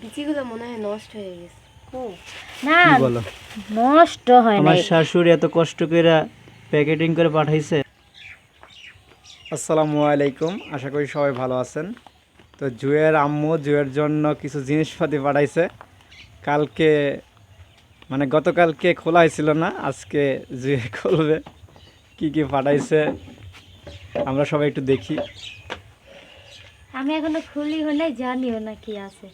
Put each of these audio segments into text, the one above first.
বিচিগুলো মনে হয় নষ্ট হয়ে গেছে। না বলো? নষ্ট হয় না আমার শাশুড়ি এত কষ্ট করে প্যাকেটিং করে পাঠাইছে। আসসালামু আলাইকুম আশা করি সবাই ভালো আছেন। তো জুয়ের আম্মু জুয়ের জন্য কিছু জিনিসপাতি পাঠাইছে। কালকে মানে গতকালকে খোলা হয়েছিল না আজকে জুয়ে খুলবে। কি কি পাঠাইছে আমরা সবাই একটু দেখি। আমি এখনও খুলিও না জানিও না কি আছে।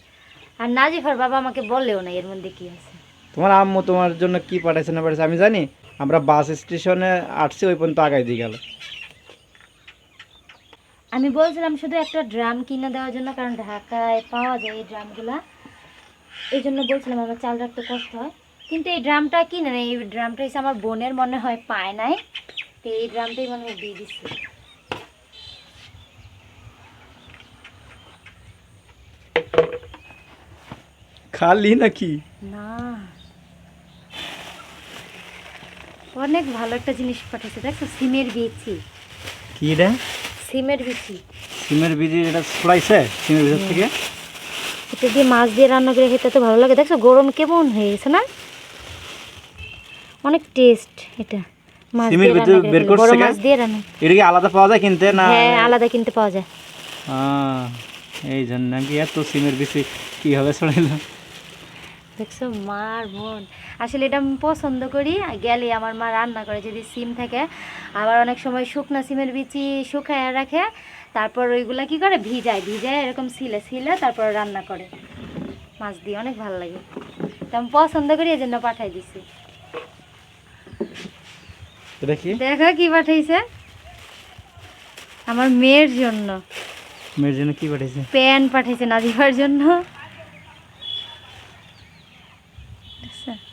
আর নাজিফার বাবা আমাকে বলেও না এর মধ্যে কি আছে। তোমার আম্মু তোমার জন্য কি পাঠাইছে না পাঠাইছে আমি জানি। আমরা বাস স্টেশনে আসছি ওই পর্যন্ত আগাই দিয়ে গেল। আমি বলছিলাম শুধু একটা ড্রাম কিনে দেওয়ার জন্য কারণ ঢাকায় পাওয়া যায় এই ড্রামগুলা। এই জন্য বলছিলাম আমার চাল রাখতে কষ্ট হয়। কিন্তু এই ড্রামটা কিনে নেই এই ড্রামটা আমার বোনের মনে হয় পায় নাই। তো এই ড্রামটাই মনে হয় দিয়ে দিচ্ছে খালি নাকি? না। অনেক ভালো একটা জিনিস পাঠিয়েছে দেখছ? সিমের বিচি। কি রে? সিমের বিচি। সিমের বীজি এটা ছড়াইছে সিমের ভিতর থেকে? এটা দিয়ে মাছ দিয়ে রান্না করে খেতে তো ভালো লাগে। দেখছ গরম কেমন হয়ে গেছে না? অনেক টেস্ট এটা। মাছ সিমের দিয়ে রান্না বের করছে কেন? মাছ দিয়ে রান্না। এটা কি আলাদা পাওয়া যায় কিনতে না? হ্যাঁ আলাদা কিনতে পাওয়া যায়। আহ, এই জন্য কি এত সিমের বেশি কীভাবে ছড়াইলো? দেখছ মার বোন। আসলে এটা আমি পছন্দ করি। আর গেলে আমার মা রান্না করে যদি সিম থাকে। আবার অনেক সময় শুকনা সিমের বিচি শুকায় রাখে। তারপর ওইগুলা কি করে? ভিজায় ভিজায় এরকম সিলে সিলে তারপর রান্না করে। মাছ দিয়ে অনেক ভালো লাগে। তো আমি পছন্দ করি এই জন্য পাঠাই দিছি। দেখো কি পাঠাইছে। আমার মেয়ের জন্য। মেয়ের জন্য কি পাঠাইছে? প্যান পাঠাইছে নাজিফার জন্য। দেখছ?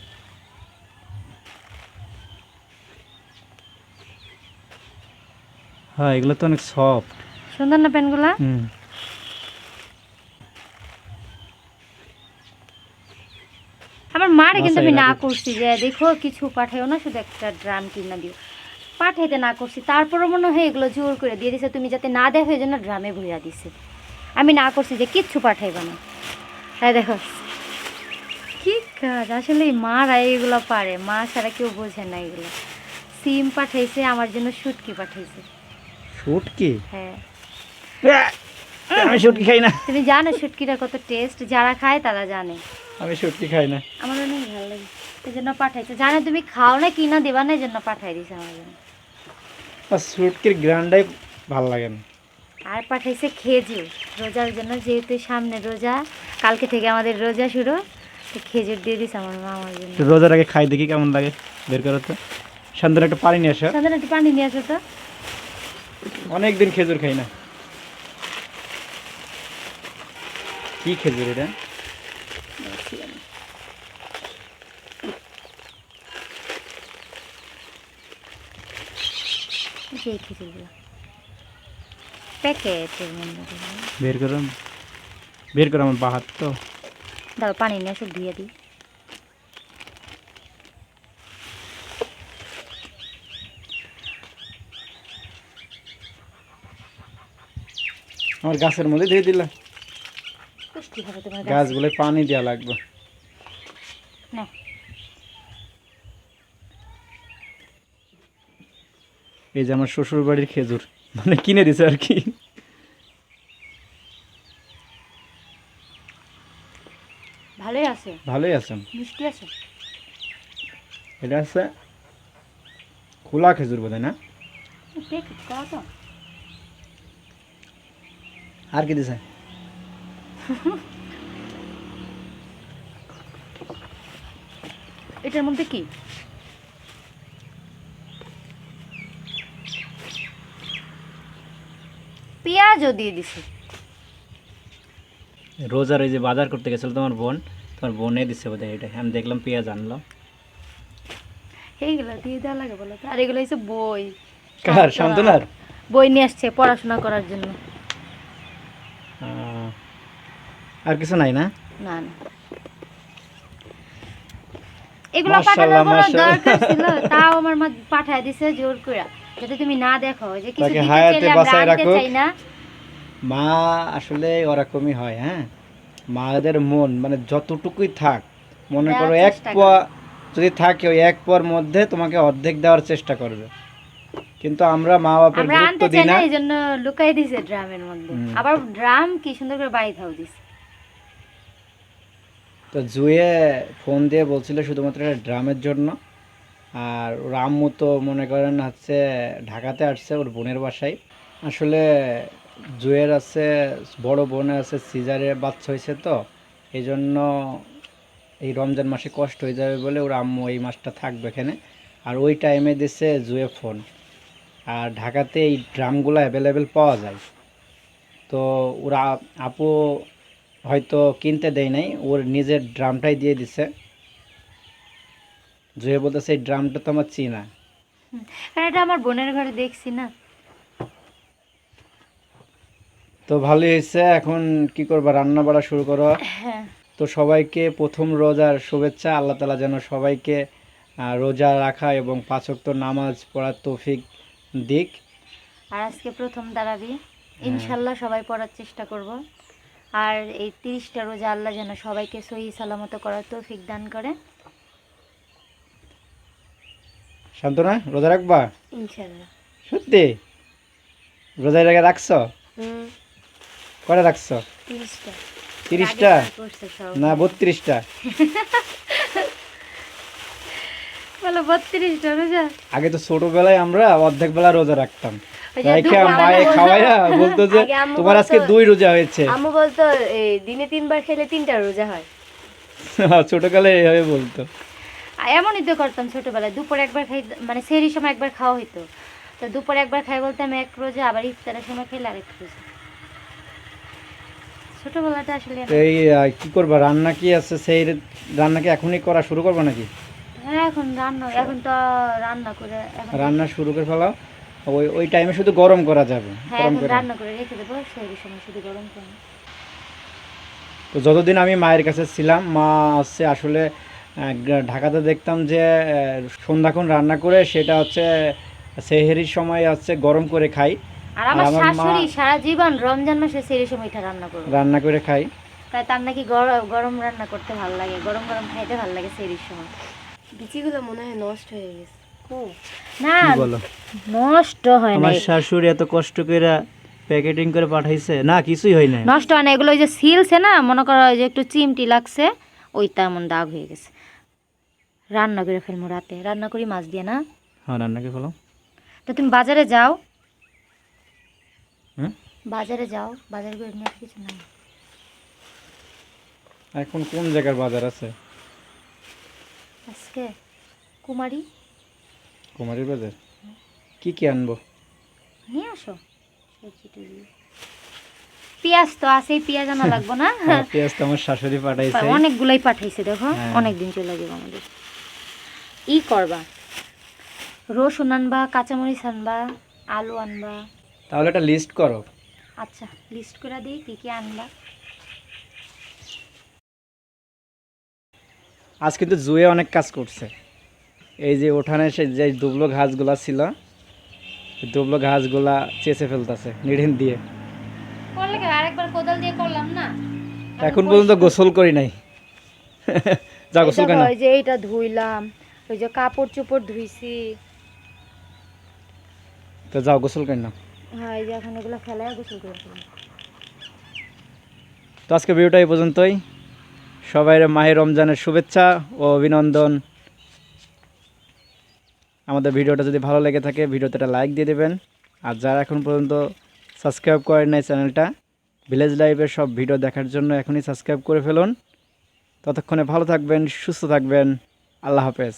হ্যাঁ এগুলো তো অনেক সফট সুন্দর না প্যানগুলা হুম। আমার মারে কিন্তু আমি না করছি যে দেখো কিছু পাঠাইও না শুধু একটা ড্রাম কিনা দিও। পাঠাইতে না করছি তারপরও মনে হয় এগুলো জোর করে দিয়ে দিছে তুমি যাতে না দেখো এই জন্য ড্রামে ভইরা দিছে। আমি না করছি যে কিচ্ছু পাঠাইবা না। হ্যাঁ দেখো কি কাজ আসলে মারা এগুলো পারে। মা ছাড়া কেউ বোঝে না এগুলো। সিম পাঠাইছে আমার জন্য শুটকি পাঠাইছে। শুট কি হ্যাঁ আমি শুটকি খাই না। তুমি জানো শুটকিটা কত টেস্ট? যারা খায় তারা জানে। আমি শুটকি খাই না। আমার অনেক ভালো লাগে। এই জন্য পাঠাইছে। জানো তুমি খাও না কিনা দেবা না এই জন্য পাঠাই দিছে আমার জন্য। আর শুটকির গ্রান্ডাই ভালো লাগে না। আর পাঠাইছে খেজুর। রোজার জন্য যেহেতু সামনে রোজা কালকে থেকে আমাদের রোজা শুরু। খেজুর দিয়ে দিছে আমার মা আমার জন্য। রোজার আগে খাই দেখি কেমন লাগে বের করো তো। শান্তন একটা পানি নিয়ে আসো। সাধারণ একটু পানি নিয়ে আসো তো। অনেক দিন খেজুর খাই না। কি খেজুর এটা? এই খেজুরগুলো। প্যাকেটের মধ্যে বের করো। বের করো আমার বাহাত তো। দাঁড়ো পানি নিয়ে আসো দিয়ে দিই। আমার গাছের মধ্যে দিয়ে দিলা। পুষ্টি হবে তোমার গাছ। গাছগুলো পানি দেওয়া লাগবে। না। এই যে আমার শ্বশুর বাড়ির খেজুর মানে কিনে দিছে আর কি। ভালোই আছে ভালোই আছে মিষ্টি আছে। এটা আছে খোলা খেজুর বোধ না? আর কি দিছে? এটার মধ্যে কি? পেঁয়াজও দিয়ে দিছে। রোজার ওই যে বাজার করতে গেছিল তোমার বোন তোমার বোনে দিছে বোধ এটা আমি দেখলাম পেঁয়াজ আনলাম। এইগুলো দিয়ে দেওয়া লাগে বলো আর এগুলো হচ্ছে বই। কার? শান্তনার? বই নিয়ে আসছে পড়াশোনা করার জন্য। আর কিছু নাই না? না না। এগুলো পাঠানোর কোনো দরকার ছিল? তাও আমার মা পাঠায় দিছে জোর করে যাতে তুমি না দেখো যে কিছু দিতে চাইলে আমরা আনতে চাই না। মা আসলে ওরকমই হয় হ্যাঁ? মায়েদের মন মানে যতটুকুই থাক মনে করো এক পোয়া যদি থাকে ওই এক পোয়ার মধ্যে তোমাকে অর্ধেক দেওয়ার চেষ্টা করবে। কিন্তু আমরা মা বাপের গুরুত্ব দিই না এই জন্য লুকাই দিছে ড্রামের মধ্যে। আবার ড্রাম কি সুন্দর করে বাড়ি থাও দিছে। তো জুয়ে ফোন দিয়ে বলছিল শুধুমাত্র একটা ড্রামের জন্য। আর আম্মু তো মনে করেন হচ্ছে ঢাকাতে আসছে ওর বোনের বাসায়। আসলে জুয়ের আছে, বড় বোনের আছে সিজারে বাচ্চা হয়েছে তো এই জন্য এই রমজান মাসে কষ্ট হয়ে যাবে বলে ওর আম্মু এই মাসটা থাকবে এখানে। আর ওই টাইমে দিছে জুয়ে ফোন আর ঢাকাতে এই ড্রামগুলো অ্যাভেলেবেল পাওয়া যায়। তো ওরা আপু হয়তো কিনতে দেয় নাই, ওর নিজের ড্রামটাই দিয়ে দিছে। জুয়ে বলতেছে, এই ড্রামটা তো আমার চিনা। এটা আমার বোনের ঘরে দেখছি না। তো ভালোই হয়েছে। এখন কি করবা? রান্না বাড়া শুরু করো। হ্যাঁ। তো সবাইকে প্রথম রোজার শুভেচ্ছা। আল্লাহ তালা যেন সবাইকে রোজা রাখা এবং পাঁচক্ত নামাজ পড়ার তৌফিক দিক। আর আজকে প্রথম দাঁড়াবি। ইনশাল্লাহ সবাই পড়ার চেষ্টা করব। আর এই তিরিশটা রোজা আল্লাহ যেন সবাইকে সহি সালামত করার তৌফিক দান করে। শান্তনা রোজা রাখবা? ইনশাল্লাহ। সত্যি? রোজা আগে রাখছো? হুম। করে রাখছো? তিরিশটা। না বত্রিশটা। বলো বত্রিশটা রোজা আগে তো ছোটবেলায় আমরা অর্ধেক বেলা রোজা রাখতাম। ওই যে রাইখা দুপুর মায়ে বেলা খাওয়াইয়া বলতো যে তোমার আজকে দুই রোজা হয়েছে। আম্মু বলতো দিনে তিনবার খেলে তিনটা রোজা হয়। ছোটকালে এইভাবে বলতো। এমনই তো করতাম ছোটবেলায়। দুপুরে একবার খাই মানে সেরি সময় একবার খাওয়া হইতো। তো দুপুরে একবার খাই বলতাম এক রোজা আবার ইফতারের সময় খেলে আরেক রোজা। ছোটবেলাটা আসলে এই কি করবা? রান্না কি আছে? সেই রান্না কি এখনই করা শুরু করবা নাকি? হ্যাঁ এখন রান্না এখন তো রান্না করে এখন রান্না শুরু করে ফেলাও। ওই ওই টাইমে শুধু গরম করা যাবে হ্যাঁ গরম করে। রান্না করে রেখে দেবো সেই সময় শুধু গরম করে। তো যতদিন আমি মায়ের কাছে ছিলাম মা হচ্ছে আসলে ঢাকাতে দেখতাম যে সন্ধ্যাক্ষণ রান্না করে সেটা হচ্ছে সেহেরির সময় হচ্ছে গরম করে খাই। আর আমার শাশুড়ি সারা জীবন রমজান মাসে সেই সময়টা রান্না করব। রান্না করে খাই। তাই তার নাকি গরম গরম রান্না করতে ভালো লাগে গরম গরম খাইতে ভালো লাগে সেই সময় বিচিগুলো মনে হয় নষ্ট হয়ে গেছে। না নষ্ট হয় না আমার শাশুড়ি এত কষ্ট করে প্যাকেটিং করে পাঠাইছে না কিছুই হয় না নষ্ট হয় না এগুলো ওই যে সিলছে না মনে করো ওই যে একটু চিমটি লাগছে ওইটা এমন দাগ হয়ে গেছে। রান্না করে ফেলব রাতে রান্না করি মাছ দিয়ে না? হ্যাঁ রান্না করে ফেলো। তো তুমি বাজারে যাও বাজারে যাও বাজার করে নিয়ে কিছু নাই। এখন কোন জায়গার বাজার আছে? আজকে কুমারী। কুমারীর বাজার? কি কি আনব? নিয়ে আসো। সবজি টবজি। পেঁয়াজ তো আছেই পেঁয়াজ আনা লাগবো না? হ্যাঁ, পেঁয়াজ তো আমার শাশুড়ি পাঠাইছে। অনেকগুলাই পাঠাইছে দেখো। হ্যাঁ। অনেক দিন চলে যাবে আমাদের। ই করবা। রসুন আনবা কাঁচামরিচ আনবা আলু আনবা। তাহলে একটা লিস্ট করো। আচ্ছা লিস্ট করে দিই কী কী আনবা আজ কিন্তু জুয়ে অনেক কাজ করছে। এই যে ওঠানে সে যে দুবলো ঘাসগুলা ছিল দুবলো ঘাসগুলা চেঁচে ফেলতেছে নিড়িন দিয়ে। আরেকবার কোদাল দিয়ে করলাম না। এখন পর্যন্ত গোসল করি নাই। যা গোসল কেন এই যে এইটা ধুইলাম ওই যে কাপড় চোপড় ধুইছি। তো যাও গোসল কেন হ্যাঁ এই যে এখন এগুলো ফেলায় গোসল করে তো আজকে ভিডিওটা এই পর্যন্তই। সবাই মাহের রমজানের শুভেচ্ছা ও অভিনন্দন। আমাদের ভিডিওটা যদি ভালো লেগে থাকে, ভিডিওতে একটা লাইক দিয়ে দেবেন। আর যারা এখন পর্যন্ত সাবস্ক্রাইব করেন নাই চ্যানেলটা ভিলেজ লাইফের সব ভিডিও দেখার জন্য এখনই সাবস্ক্রাইব করে ফেলুন। ততক্ষণে ভালো থাকবেন, সুস্থ থাকবেন। আল্লাহ হাফেজ।